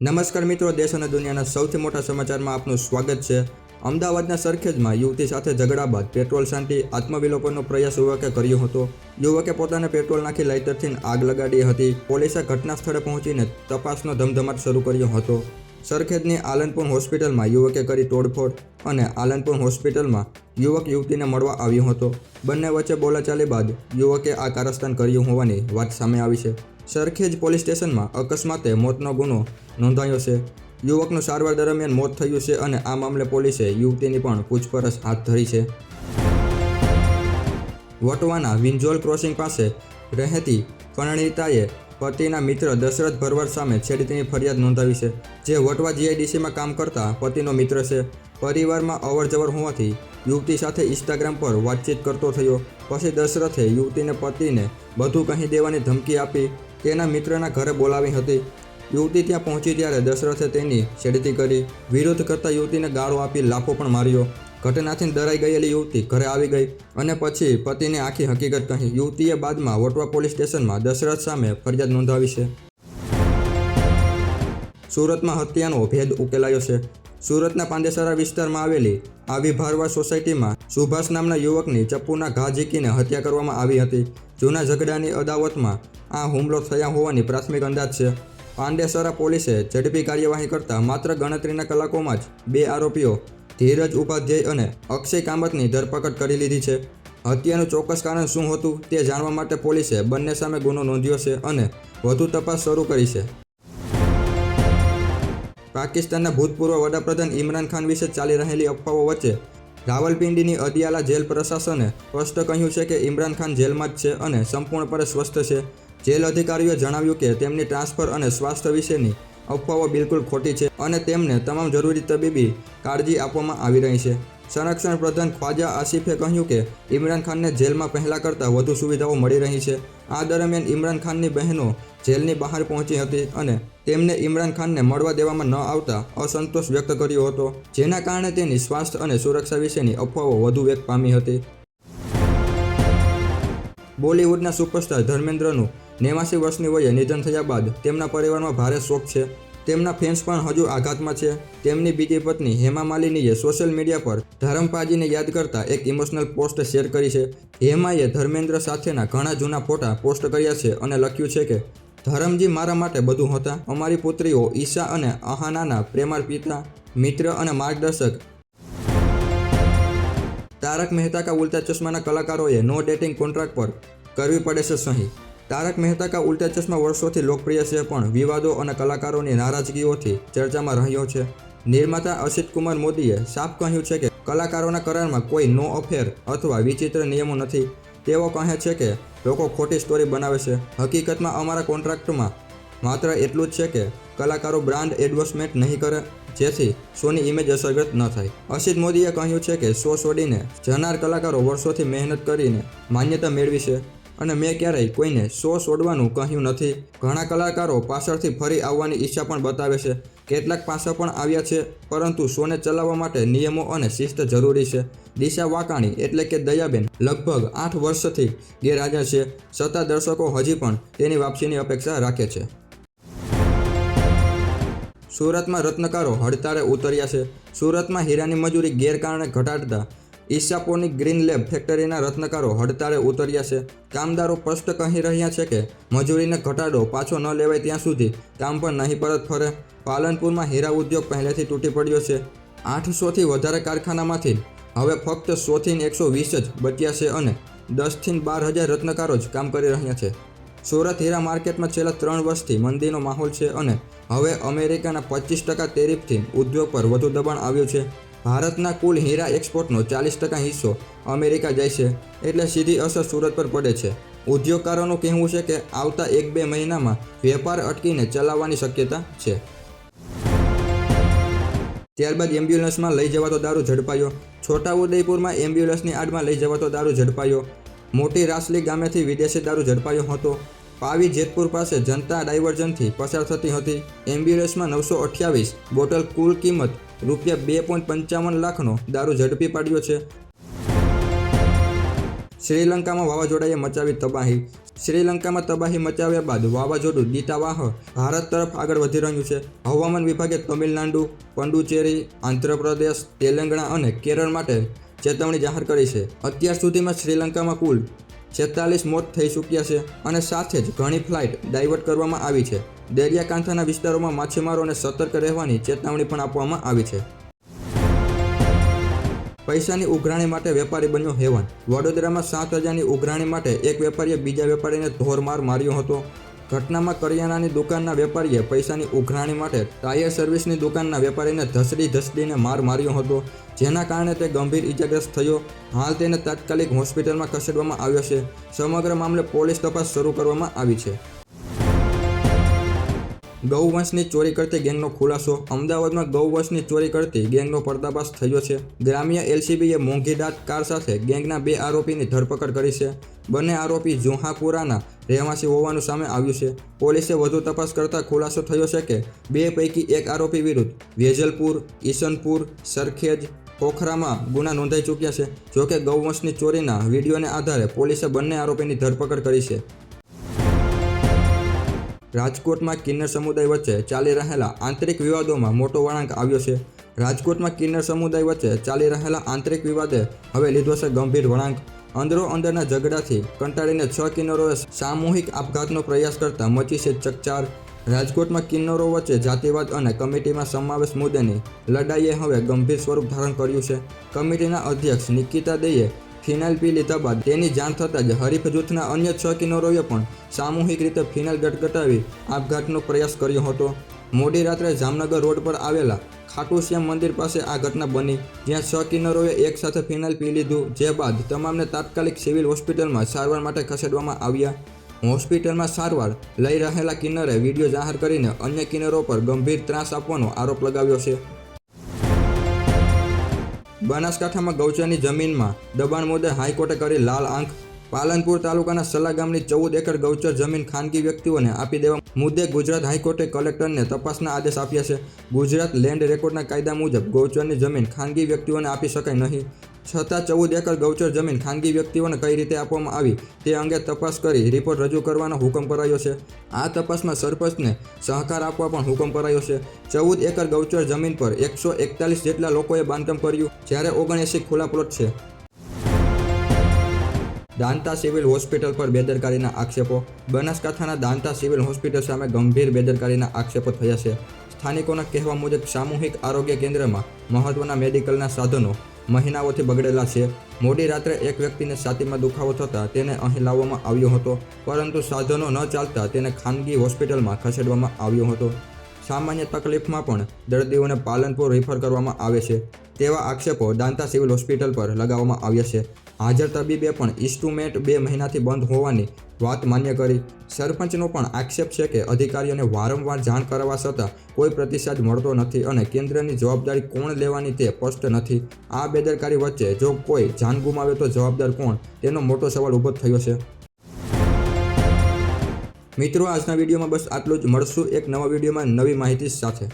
નમસ્કાર મિત્રો, દેશ અને દુનિયાના સૌથી મોટા સમાચારમાં આપનું સ્વાગત છે. અમદાવાદના સરખેજમાં યુવતી સાથે ઝઘડા બાદ પેટ્રોલ શાંતિ આત્મવિલોપનનો પ્રયાસ યુવકે કર્યો હતો. યુવકે પોતાને પેટ્રોલ નાખી લાઇટરથી આગ લગાડી હતી. પોલીસે ઘટના સ્થળે પહોંચીને તપાસનો ધમધમાટ શરૂ કર્યો હતો. સરખેજની આલનપુર હોસ્પિટલમાં યુવકે કરી તોડફોડ અને આલનપુર હોસ્પિટલમાં યુવક યુવતીને મળવા આવ્યો હતો. બંને વચ્ચે બોલાચાલી બાદ યુવકે આ કારસ્તાન કર્યું હોવાની વાત સામે આવી છે. સરખેજ પોલીસ સ્ટેશનમાં અકસ્માતે મોતનો ગુનો નોંધાયો છે. યુવકનું સારવાર દરમિયાન મોત થયું છે અને આ મામલે પોલીસે યુવતીની પણ પૂછપરછ હાથ ધરી છે. વટવાના વિંજોલ ક્રોસિંગ પાસે રહેતી પરણિતાએ પતિના મિત્ર દશરથ ભરવાડ સામે છેડતીની ફરિયાદ નોંધાવી છે, જે વટવા જીઆઈડીસીમાં કામ કરતા પતિનો મિત્ર છે. પરિવારમાં અવરજવર હોવાથી યુવતી સાથે ઇન્સ્ટાગ્રામ પર વાતચીત કરતો થયો. પછી દશરથે યુવતીને પતિને બધું કહી દેવાની ધમકી આપી. તેના મિત્રના ઘરે બોલાવી હતી. યુવતી ત્યાં પહોંચી ત્યારે દશરથે તેની છેડતી કરી. વિરોધ કરતા યુવતીને ગાળો આપી લાફો પણ માર્યો. ઘટનાથી ડરાઈ ગયેલી યુવતી ઘરે આવી ગઈ અને પછી પતિને આખી હકીકત કહી. યુવતીએ બાદમાં વટવા પોલીસ સ્ટેશનમાં દશરથ સામે ફરિયાદ નોંધાવી છે. સુરતમાં હત્યાનો ભેદ ઉકેલાયો છે. સુરતના પાંડેસરા વિસ્તારમાં આવેલી આવી ભારવા સોસાયટીમાં સુભાષ નામના યુવકની ચપ્પુના ઘા ઝીકીને હત્યા કરવામાં આવી હતી. જૂના ઝઘડાની અદાવતમાં આ હુમલો થયા હોવાની પ્રાથમિક અંદાજ છે. પાંડેસરા પોલીસે ઝડપી કાર્યવાહી કરતા માત્ર ગણતરીના કલાકોમાં જ બે આરોપીઓ ધીરજ ઉપાધ્યાય અને અક્ષય કામતની ધરપકડ કરી લીધી છે. હત્યાનું ચોક્કસ કારણ શું હતું તે જાણવા માટે પોલીસે બંને સામે ગુનો નોંધ્યો છે અને વધુ તપાસ શરૂ કરી છે. પાકિસ્તાનના ભૂતપૂર્વ વડાપ્રધાન ઇમરાન ખાન વિશે ચાલી રહેલી અફવાઓ વચ્ચે રાવલપિંડીની અદિયાલા જેલ પ્રશાસને સ્પષ્ટ કહ્યું છે કે ઇમરાન ખાન જેલમાં જ છે અને સંપૂર્ણપણે સ્વસ્થ છે. જેલ અધિકારીઓએ જણાવ્યું કે તેમની ટ્રાન્સફર અને સ્વાસ્થ્ય વિશેની અફવાઓ બિલકુલ ખોટી છે અને તેમને તમામ જરૂરી તબીબી કાળજી આપવામાં આવી રહી છે. સંરક્ષણ પ્રધાન ખ્વાજા આસિફે કહ્યું કે, ઇમરાન ખાનને જેલમાં પહેલાં કરતાં વધુ સુવિધાઓ મળી રહી છે. આ દરમિયાન ઇમરાન ખાનની બહેનો જેલની બહાર પહોંચી હતી અને તેમને ઇમરાન ખાનને મળવા દેવામાં ન આવતા અસંતોષ વ્યક્ત કર્યો હતો, જેના કારણે તેની સ્વાસ્થ્ય અને સુરક્ષા વિશેની અફવાઓ વધુ વેગ પામી હતી. બોલિવૂડના સુપરસ્ટાર ધર્મેન્દ્રનું નેવાસી વર્ષની વયે નિધન થયા બાદ તેમના પરિવારમાં ભારે શોક છે. તેમના ફેન્સ પણ હજુ આઘાતમાં છે. તેમની બીજી પત્ની હેમા માલિનીએ સોશિયલ મીડિયા પર ધરમપાજીને યાદ કરતા એક ઇમોશનલ પોસ્ટ શેર કરી છે. હેમાએ ધર્મેન્દ્ર સાથેના ઘણા જૂના ફોટા પોસ્ટ કર્યા છે અને લખ્યું છે કે, ધરમજી મારા માટે બધું હતા. અમારી પુત્રીઓ ઈશા અને અહાનાના પ્રેમાળ પિતા, મિત્ર અને માર્ગદર્શક. તારક મહેતા કા ઉલ્ટા ચશ્માના કલાકારોએ નો ડેટિંગ કોન્ટ્રાક્ટ પર કરવી પડે છે સહી. તારક મહેતા કા ઉલ્ટા ચશ્મા વર્ષોથી લોકપ્રિય છે, પણ વિવાદો અને કલાકારોની નારાજગીઓથી ચર્ચામાં રહ્યો છે. નિર્માતા અસિત કુમાર મોદીએ સાફ કહ્યું છે કે, કલાકારોના કરારમાં કોઈ નો અફેર અથવા વિચિત્ર નિયમો નથી. તેઓ કહે છે કે, લોકો ખોટી સ્ટોરી બનાવે છે. હકીકતમાં અમારા કોન્ટ્રાક્ટમાં માત્ર એટલું જ છે કે, કલાકારો બ્રાન્ડ એડવર્સમેન્ટ નહીં કરે, જેથી શોની ઇમેજ અસરગ્રસ્ત ન થાય. અસિત મોદીએ કહ્યું છે કે શો છોડીને જનાર કલાકારો વર્ષોથી મહેનત કરીને માન્યતા મેળવી છે. અને મેં ક્યારેય કોઈને શો છોડવાનું કહ્યું નથી. ઘણા કલાકારો પાછળથી ફરી આવવાની ઈચ્છા પણ બતાવે છે. કેટલાક પાછા પણ આવ્યા છે, પરંતુ શોને ચલાવવા માટે નિયમો અને શિસ્ત જરૂરી છે. દિશા વાકાણી એટલે કે દયાબેન લગભગ આઠ વર્ષથી ગેરહાજર છે. છતાં દર્શકો હજી પણ તેની વાપસીની અપેક્ષા રાખે છે. સુરતમાં રત્નકારો હડતાળે ઉતર્યા છે. સુરતમાં હીરાની મજૂરી ગેરકારણે ઘટાડતા ઈશાપોરની ગ્રીન લેબ ફેક્ટરીના રત્નકારો હડતાળે ઉતર્યા છે. કામદારો સ્પષ્ટ કહી રહ્યા છે કે, મજૂરીને ઘટાડો પાછો ન લેવાય ત્યાં સુધી કામ પણ નહીં પરત ફરે. પાલનપુરમાં હીરા ઉદ્યોગ પહેલેથી તૂટી પડ્યો છે. આઠસોથી વધારે કારખાનામાંથી હવે ફક્ત સોથી એકસો વીસ જ બચ્યા છે અને દસથી બાર હજાર રત્નકારો જ કામ કરી રહ્યા છે. સુરત હીરા માર્કેટમાં છેલ્લા ત્રણ વર્ષથી મંદીનો માહોલ છે અને હવે અમેરિકાના પચીસ ટકા તેરીફથી ઉદ્યોગ પર વધુ દબાણ આવ્યું છે. ભારતના કુલ હીરા એક્સપોર્ટનો ચાલીસ ટકા હિસ્સો અમેરિકા જાય છે, એટલે સીધી અસર સુરત પર પડે છે. ઉદ્યોગકારોનું કહેવું છે કે આવતા એક બે મહિનામાં વેપાર અટકીને ચલાવવાની શક્યતા છે. ત્યારબાદ એમ્બ્યુલન્સમાં લઈ જવાતો દારૂ ઝડપાયો. છોટાઉદેપુરમાં એમ્બ્યુલન્સની આડમાં લઈ જવાતો દારૂ ઝડપાયો. મોટી રાસલી ગામેથી વિદેશી દારૂ ઝડપાયો હતો. પાવી જેતપુર પાસે જનતા ડાયવર્ઝનથી પસાર થતી હતી. એમ્બ્યુલન્સમાં નવસો અઠ્યાવીસ બોટલ કુલ કિંમત રૂપિયા બે પોઈન્ટ પંચાવન લાખનો દારૂ ઝડપી પાડ્યો છે. શ્રીલંકામાં વાવાઝોડાએ મચાવી તબાહી. શ્રીલંકામાં તબાહી મચાવ્યા બાદ વાવાઝોડું દીતાવાહ ભારત તરફ આગળ વધી રહ્યું છે. હવામાન વિભાગે તમિલનાડુ, પંડુચેરી, આંધ્રપ્રદેશ, તેલંગાણા અને કેરળ માટે ચેતવણી જાહેર કરી છે. અત્યાર સુધીમાં શ્રીલંકામાં કુલ છેતાલીસ મોત થઈ ચૂક્યા છે અને સાથે જ ઘણી ફ્લાઇટ ડાયવર્ટ કરવામાં આવી છે. દરિયાકાંઠાના વિસ્તારોમાં માછીમારોને સતર્ક રહેવાની ચેતવણી પણ આપવામાં આવી છે. પૈસાની ઉઘરાણી માટે વેપારી બન્યો હેવાન. વડોદરામાં સાત હજારની ઉઘરાણી માટે એક વેપારીએ બીજા વેપારીને ધોરમાર માર્યો હતો. ઘટનામાં કરિયાણાની દુકાનના વેપારીએ પૈસાની ઉઘરાણી માટે ટાયર સર્વિસની દુકાનના વેપારીને ધસડી ધસડીને માર માર્યો હતો, જેના કારણે તે ગંભીર ઇજાગ્રસ્ત થયો. હાલ તેને તાત્કાલિક હોસ્પિટલમાં ખસેડવામાં આવ્યો છે. સમગ્ર મામલે પોલીસ તપાસ શરૂ કરવામાં આવી છે. ગૌવંશની ચોરી કરતી ગેંગનો ખુલાસો. અમદાવાદમાં ગૌવંશની ચોરી કરતી ગેંગનો પર્દાફાશ થયો છે. ગ્રામ્ય એલસીબીએ મોંઘીદાટ કાર સાથે ગેંગના બે આરોપીની ધરપકડ કરી છે. બંને આરોપી જુહાપુરાના રહેવાસી હોવાનું સામે આવ્યું છે. પોલીસે વધુ તપાસ કરતા ખુલાસો થયો છે કે બે પૈકી એક આરોપી વિરુદ્ધ વેજલપુર ઈસનપુર સરખેજ, પોખરામાં ગુના નોંધાઈ ચૂક્યા છે. જોકે ગૌવંશની ચોરીના વિડીયોને આધારે પોલીસે બંને આરોપીની ધરપકડ કરી છે. રાજકોટમાં કિન્નર સમુદાય વચ્ચે ચાલી રહેલા આંતરિક વિવાદોમાં મોટો વળાંક આવ્યો છે. રાજકોટમાં કિન્નર સમુદાય વચ્ચે ચાલી રહેલા આંતરિક વિવાદે હવે લીધો છે ગંભીર વળાંક. અંદરો અંદરના ઝઘડાથી કંટાળીને છ કિન્નરોએ સામૂહિક આપઘાતનો પ્રયાસ કરતા મચી છે ચકચાર. રાજકોટમાં કિન્નરો વચ્ચે જાતિવાદ અને કમિટીમાં સમાવેશ મુદ્દેની લડાઈએ હવે ગંભીર સ્વરૂપ ધારણ કર્યું છે. કમિટીના અધ્યક્ષ નિકિતા દેએ ફિનાઇલ પી લીધા બાદ તેની જાણ થતાં જ હરીફ જૂથના અન્ય છ કિન્નરોએ પણ સામૂહિક રીતે ફિનાઇલ ગટગટાવી આપઘાતનો પ્રયાસ કર્યો હતો. મોડી રાત્રે જામનગર રોડ પર આવેલા ખાટુ શ્યામ મંદિર પાસે આ ઘટના બની, જ્યાં છ કિન્નરોએ એકસાથે ફિનાઇલ પી લીધું, જે બાદ તમામને તાત્કાલિક સિવિલ હોસ્પિટલમાં સારવાર માટે ખસેડવામાં આવ્યા. હોસ્પિટલમાં સારવાર લઈ રહેલા કિન્નરે વીડિયો જાહેર કરીને અન્ય કિન્નરો પર ગંભીર ત્રાસ આપવાનો આરોપ લગાવ્યો છે. બનાસકાંઠામાં ગૌચરની જમીનમાં દબાણ મુદ્દે હાઈકોર્ટે કરી લાલ આંખ પાલનપુર તાલુકાના સલા ગામની ચૌદ એકર ગૌચર જમીન ખાનગી વ્યક્તિઓને આપી દેવા મુદ્દે ગુજરાત હાઈકોર્ટે કલેક્ટરને તપાસના આદેશ આપ્યા છે. ગુજરાત લેન્ડ રેકોર્ડના કાયદા મુજબ ગૌચરની જમીન ખાનગી વ્યક્તિઓને આપી શકાય નહીં. છતાં ચૌદ એકર ગૌચર જમીન ખાનગી વ્યક્તિઓને કઈ રીતે આપવામાં આવી તે અંગે તપાસ કરી રિપોર્ટ રજૂ કરવાનો હુકમ કરાયો છે. આ તપાસમાં સરપંચને સહકાર આપવા પણ હુકમ કરાયો છે. ચૌદ એકર ગૌચર જમીન પર એકસો એકતાલીસ જેટલા લોકોએ બાંધકામ કર્યું, જ્યારે ઓગણએંસી ખુલ્લા પ્લોટ છે. દાંતા સિવિલ હોસ્પિટલ પર બેદરકારીના આક્ષેપો. બનાસકાંઠાના દાંતા સિવિલ હોસ્પિટલ સામે ગંભીર બેદરકારીના આક્ષેપો થયા છે. સ્થાનિકોના કહેવા મુજબ, સામૂહિક આરોગ્ય કેન્દ્રમાં મહત્વના મેડિકલના સાધનો મહિનાઓથી બગડેલા છે. મોડી રાત્રે એક વ્યક્તિને છાતીમાં દુખાવો થતાં તેને અહીં લાવવામાં આવ્યો હતો, પરંતુ સાધનો ન ચાલતા તેને ખાનગી હોસ્પિટલમાં ખસેડવામાં આવ્યો હતો. સામાન્ય તકલીફમાં પણ દર્દીઓને પાલનપુર રિફર કરવામાં આવે છે. તેવા આક્ષેપો દાંતા સિવિલ હોસ્પિટલ પર લગાવવામાં આવ્યા છે. હાજર તબીબે પણ ઇન્સ્ટ્રુમેન્ટ બે મહિનાથી બંધ હોવાની વાત માન્ય કરી. સરપંચનો પણ આક્ષેપ છે કે અધિકારીઓને વારંવાર જાણ કરવા છતાં કોઈ પ્રતિસાદ મળતો નથી અને કેન્દ્રની જવાબદારી કોણ લેવાની તે સ્પષ્ટ નથી. આ બેદરકારી વચ્ચે જો કોઈ જાન ગુમાવે તો જવાબદાર કોણ? તેનો મોટો સવાલ ઊભો થયો છે. મિત્રો, આજના વિડીયોમાં બસ આટલું જ. મળશું એક નવા વિડીયોમાં નવી માહિતી સાથે.